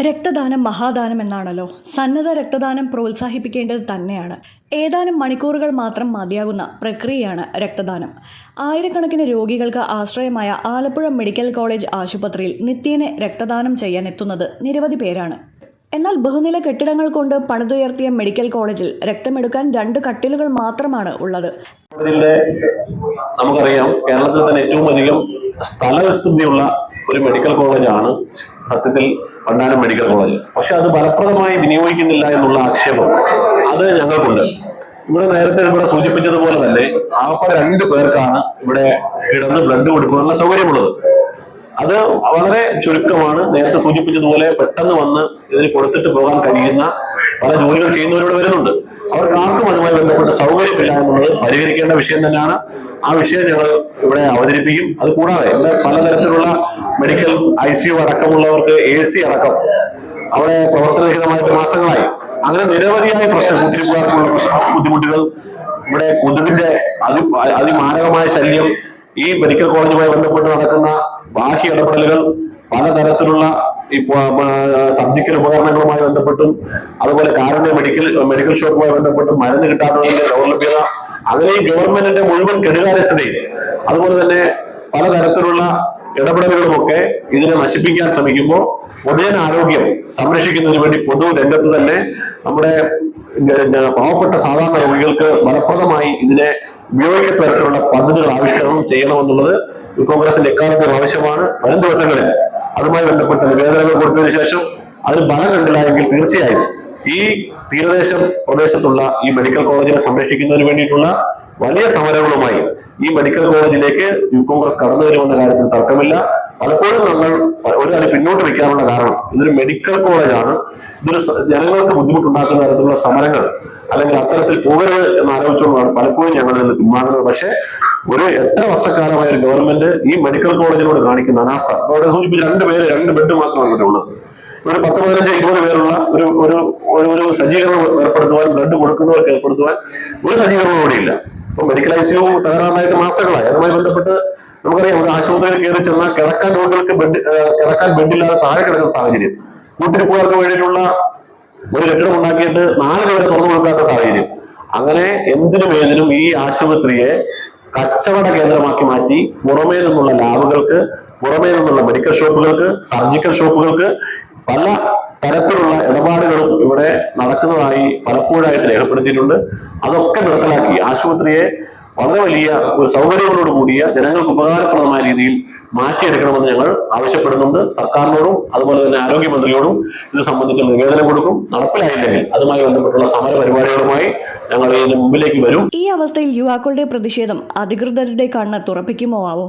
രക്തദാനം മഹാദാനം എന്നാണല്ലോ. സന്നദ്ധ രക്തദാനം പ്രോത്സാഹിപ്പിക്കേണ്ടത് തന്നെയാണ്. ഏതാനും മണിക്കൂറുകൾ മാത്രം മതിയാകുന്ന പ്രക്രിയയാണ് രക്തദാനം. ആയിരക്കണക്കിന് രോഗികൾക്ക് ആശ്രയമായ ആലപ്പുഴ മെഡിക്കൽ കോളേജ് ആശുപത്രിയിൽ നിത്യേന രക്തദാനം ചെയ്യാൻ എത്തുന്നത് നിരവധി പേരാണ്. എന്നാൽ ബഹുനില കെട്ടിടങ്ങൾ കൊണ്ട് പണിതുയർത്തിയ മെഡിക്കൽ കോളേജിൽ രക്തമെടുക്കാൻ രണ്ട് കട്ടിലുകൾ മാത്രമാണ് ഉള്ളത്. നമുക്കറിയാം കേരളത്തിൽ തന്നെ ഏറ്റവും അധികം സ്ഥലവിസ്തൃതിയുള്ള ഒരു മെഡിക്കൽ കോളേജാണ് സത്യത്തിൽ പണ്ടാനം മെഡിക്കൽ കോളേജ് പക്ഷെ അത് ഫലപ്രദമായി വിനിയോഗിക്കുന്നില്ല എന്നുള്ള ആക്ഷേപം അത് ഞങ്ങൾക്കുണ്ട്. ഇവിടെ നേരത്തെ ഇവിടെ സൂചിപ്പിച്ചതുപോലെ തന്നെ ആകപ്പാടെ രണ്ട് പേർക്കാണ് ഇവിടെ കിടന്ന് ബ്ലഡ് കൊടുക്കാനുള്ള സൗകര്യമുള്ളത്. അത് വളരെ ചുരുക്കമാണ്. നേരത്തെ സൂചിപ്പിച്ചതുപോലെ പെട്ടെന്ന് വന്ന് ഇതിന് കൊടുത്തിട്ട് പോകാൻ കഴിയുന്ന പല ജോലികൾ ചെയ്യുന്നവരിവിടെ വരുന്നുണ്ട്. അവർക്ക് ആർക്കും അതുമായി ബന്ധപ്പെട്ട സൗകര്യമില്ല എന്നുള്ളത് പരിഹരിക്കേണ്ട വിഷയം തന്നെയാണ്. ആ വിഷയം ഞങ്ങൾ ഇവിടെ അവതരിപ്പിക്കും. അത് കൂടാതെ ഇവിടെ പലതരത്തിലുള്ള മെഡിക്കൽ ഐ സി യു അടക്കമുള്ളവർക്ക് എ സി അടക്കം അവിടെ പ്രവർത്തനരഹിതമായിട്ട് മാസങ്ങളായി അങ്ങനെ നിരവധിയായ പ്രശ്നം കൂട്ടിരിപ്പുകാർക്കുള്ള പ്രശ്ന ബുദ്ധിമുട്ടുകൾ ഇവിടെ കൊതുകിന്റെ അതി അതിമാരകമായ ശല്യം ഈ മെഡിക്കൽ കോളേജുമായി ബന്ധപ്പെട്ട് നടക്കുന്ന ബാഹ്യ ഇടപെടലുകൾ പലതരത്തിലുള്ള ഈ സർജിക്കൽ ഉപകരണങ്ങളുമായി ബന്ധപ്പെട്ടും അതുപോലെ കാരുണ്യ മെഡിക്കൽ മെഡിക്കൽ ഷോപ്പുമായി ബന്ധപ്പെട്ടും മരുന്ന് കിട്ടാത്തതിന്റെ ദൗർലഭ്യത ഈ ഗവൺമെന്റിന്റെ മുഴുവൻ കെടുകാര്യസ്ഥതയും അതുപോലെ തന്നെ പലതരത്തിലുള്ള ഇടപെടലുകളുമൊക്കെ ഇതിനെ നശിപ്പിക്കാൻ ശ്രമിക്കുമ്പോൾ പൊതുജന ആരോഗ്യം സംരക്ഷിക്കുന്നതിന് വേണ്ടി പൊതു രംഗത്ത് തന്നെ നമ്മുടെ പാവപ്പെട്ട സാധാരണ രോഗികൾക്ക് ഫലപ്രദമായി ഇതിനെ ഉപയോഗിക്കുന്ന തരത്തിലുള്ള പദ്ധതികൾ ആവിഷ്കരണം ചെയ്യണമെന്നുള്ളത് കോൺഗ്രസിന്റെ എക്കാലത്തും ആവശ്യമാണ്. വരും ദിവസങ്ങളിൽ അതുമായി ബന്ധപ്പെട്ട നിവേദനങ്ങൾ കൊടുത്തതിനു ശേഷം അതിന് ഫലം കണ്ടില്ല എങ്കിൽ തീർച്ചയായും ഈ തീരദേശ പ്രദേശത്തുള്ള ഈ മെഡിക്കൽ കോളേജിനെ സംരക്ഷിക്കുന്നതിന് വേണ്ടിയിട്ടുള്ള വലിയ സമരങ്ങളുമായി ഈ മെഡിക്കൽ കോളേജിലേക്ക് യൂത്ത് കോൺഗ്രസ് കടന്നു വരുമെന്ന കാര്യത്തിൽ തർക്കമില്ല. പലപ്പോഴും നമ്മൾ ഒരു പിന്നോട്ട് വെക്കാനുള്ള കാരണം ഇതൊരു മെഡിക്കൽ കോളേജാണ് ഇതൊരു ജനങ്ങൾക്ക് ബുദ്ധിമുട്ടുണ്ടാക്കുന്ന തരത്തിലുള്ള സമരങ്ങൾ അല്ലെങ്കിൽ അത്തരത്തിൽ പോകരുത് എന്ന് ആലോചിച്ചുകൊണ്ടാണ് പലപ്പോഴും ഞങ്ങൾ നിന്ന് പിന്മാറുന്നത് പക്ഷേ ഒരു എത്ര വർഷക്കാലമായ ഒരു ഗവൺമെന്റ് ഈ മെഡിക്കൽ കോളേജിനോട് കാണിക്കുന്ന അനാസ്ഥ. അവിടെ സൂചിപ്പിച്ച രണ്ട് പേര് രണ്ട് ബെഡ് മാത്രമാണ് ഇവിടെ ഉള്ളത്. ഒരു പത്ത് പതിനഞ്ച് ഇരുപത് പേരുള്ള ഒരു ഒരു ഒരു സജ്ജീകരണം ഏർപ്പെടുത്തുവാൻ ബ്ലഡ് കൊടുക്കുന്നവർക്ക് ഏർപ്പെടുത്തുവാൻ ഒരു സജ്ജീകരണവും ഇല്ല. ഇപ്പൊ മെഡിക്കൽ ഐ സിയു തകരാറായിട്ട് മാസങ്ങളായി. അതുമായി ബന്ധപ്പെട്ട് നമുക്കറിയാം ഒരു ആശുപത്രിയിൽ കയറി ചെന്നാൽ കിടക്കാൻ രോഗികൾക്ക് ബെഡ് കിടക്കാൻ ബെഡില്ലാതെ താഴെ കിടക്കുന്ന സാഹചര്യം. കൂട്ടിരിപ്പുകാർക്ക് വേണ്ടിയിട്ടുള്ള ഒരു കെട്ടിടം ഉണ്ടാക്കിയിട്ട് നാല് പേരെ തുറന്നു കൊടുക്കാത്ത സാഹചര്യം. അങ്ങനെ എന്തിനും ഏതിനും ഈ ആശുപത്രിയെ കച്ചവട കേന്ദ്രമാക്കി മാറ്റി പുറമേ നിന്നുള്ള ലാബുകൾക്ക് പുറമേ നിന്നുള്ള മെഡിക്കൽ ഷോപ്പുകൾക്ക് സർജിക്കൽ ഷോപ്പുകൾക്ക് പല തരത്തിലുള്ള ഇടപാടുകളും ഇവിടെ നടക്കുന്നതായി പലപ്പോഴായിട്ട് രേഖപ്പെടുത്തിയിട്ടുണ്ട്. അതൊക്കെ നിർത്തലാക്കി. ആശുപത്രിയെ വളരെ വലിയ ഒരു സൗകര്യങ്ങളോട് കൂടിയ ജനങ്ങൾക്ക് ഉപകാരപ്രദമായ രീതിയിൽ മാറ്റിയെടുക്കണമെന്ന് ഞങ്ങൾ ആവശ്യപ്പെടുന്നുണ്ട്. സർക്കാരിനോടും അതുപോലെ തന്നെ ആരോഗ്യമന്ത്രിയോടും ഇത് സംബന്ധിച്ച് നിവേദനം കൊടുക്കും. നടപ്പിലായില്ലെങ്കിൽ അതുമായി ബന്ധപ്പെട്ടുള്ള സമര പരിപാടികളുമായി ഞങ്ങൾ ഇതിന് മുമ്പിലേക്ക് വരും. ഈ അവസ്ഥയിൽ യുവാക്കളുടെ പ്രതിഷേധം അധികൃതരുടെ കണ്ണ് തുറപ്പിക്കുമോ ആവോ?